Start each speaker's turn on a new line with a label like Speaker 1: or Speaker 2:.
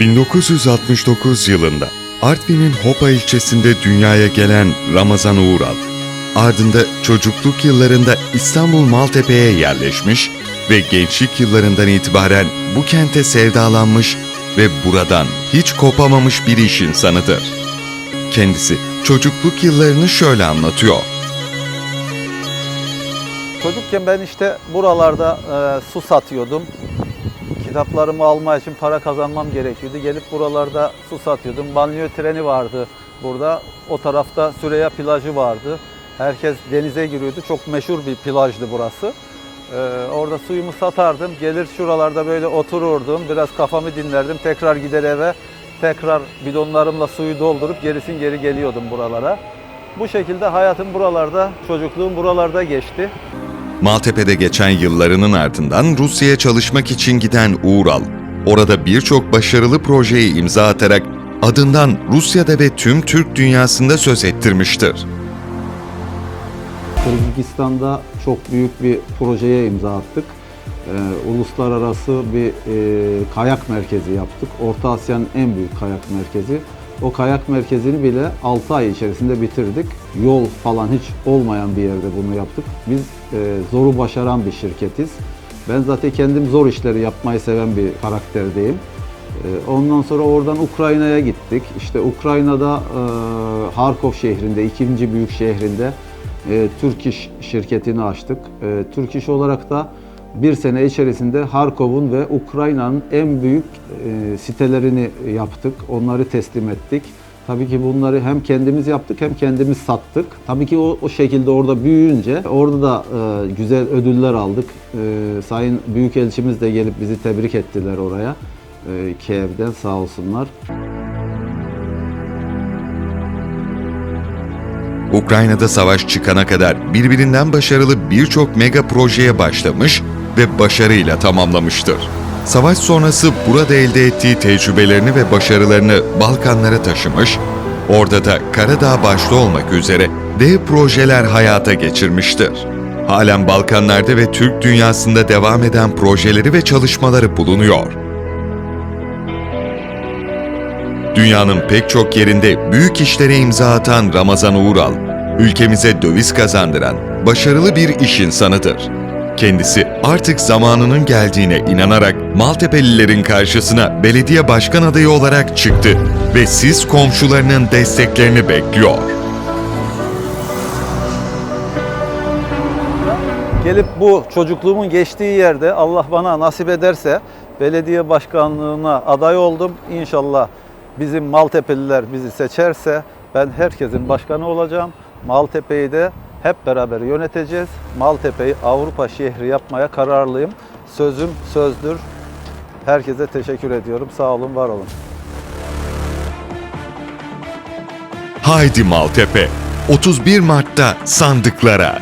Speaker 1: 1969 yılında Artvin'in Hopa ilçesinde dünyaya gelen Ramazan Uğral, ardında çocukluk yıllarında İstanbul Maltepe'ye yerleşmiş ve gençlik yıllarından itibaren bu kente sevdalanmış ve buradan hiç kopamamış bir iş insanıdır. Kendisi çocukluk yıllarını şöyle anlatıyor.
Speaker 2: Çocukken ben işte buralarda e, su satıyordum. Kitaplarımı alma için para kazanmam gerekiyordu. Gelip buralarda su satıyordum. Banliyö treni vardı burada. O tarafta Süreyya plajı vardı. Herkes denize giriyordu. Çok meşhur bir plajdı burası. E, orada suyumu satardım. Gelir şuralarda böyle otururdum. Biraz kafamı dinlerdim. Tekrar gider eve. Tekrar bidonlarımla suyu doldurup gerisin geri geliyordum buralara. Bu şekilde hayatım buralarda, çocukluğum buralarda geçti.
Speaker 1: Maltepe'de geçen yıllarının ardından Rusya'ya çalışmak için giden Uğral, orada birçok başarılı projeye imza atarak adından Rusya'da ve tüm Türk dünyasında söz ettirmiştir.
Speaker 2: Kırgızistan'da çok büyük bir projeye imza attık. Ee, uluslararası bir e, kayak merkezi yaptık. Orta Asya'nın en büyük kayak merkezi. O kayak merkezini bile 6 ay içerisinde bitirdik. Yol falan hiç olmayan bir yerde bunu yaptık. Biz e, zoru başaran bir şirketiz. Ben zaten kendim zor işleri yapmayı seven bir karakterdeyim. Ee, Ondan sonra oradan Ukrayna'ya gittik. İşte Ukrayna'da e, Harkov şehrinde, ikinci büyük şehrinde e, Türk İş şirketini açtık. E, Türk İş olarak da bir sene içerisinde Harkov'un ve Ukrayna'nın en büyük e, sitelerini yaptık. Onları teslim ettik. Tabii ki bunları hem kendimiz yaptık hem kendimiz sattık. Tabii ki o, o şekilde orada büyüyünce orada da e, güzel ödüller aldık. E, Sayın Büyükelçimiz de gelip bizi tebrik ettiler oraya. E, Kiev'den sağ olsunlar.
Speaker 1: Ukrayna'da savaş çıkana kadar birbirinden başarılı birçok mega projeye başlamış ve başarıyla tamamlamıştır. Savaş sonrası burada elde ettiği tecrübelerini ve başarılarını Balkanlara taşımış, orada da Karadağ başta olmak üzere dev projeler hayata geçirmiştir. Halen Balkanlarda ve Türk dünyasında devam eden projeleri ve çalışmaları bulunuyor. Dünyanın pek çok yerinde büyük işlere imza atan Ramazan Uğral, ülkemize döviz kazandıran başarılı bir iş insanıdır. Kendisi artık zamanının geldiğine inanarak Maltepelilerin karşısına belediye başkan adayı olarak çıktı ve siz komşularının desteklerini bekliyor.
Speaker 2: Gelip bu çocukluğumun geçtiği yerde Allah bana nasip ederse belediye başkanlığına aday oldum. İnşallah bizim Maltepeliler bizi seçerse ben herkesin başkanı olacağım. Maltepe'yi de hep beraber yöneteceğiz. Maltepe'yi Avrupa şehri yapmaya kararlıyım. Sözüm sözdür. Herkese teşekkür ediyorum. Sağ olun, var olun.
Speaker 1: Haydi Maltepe, 31 Mart'ta sandıklara.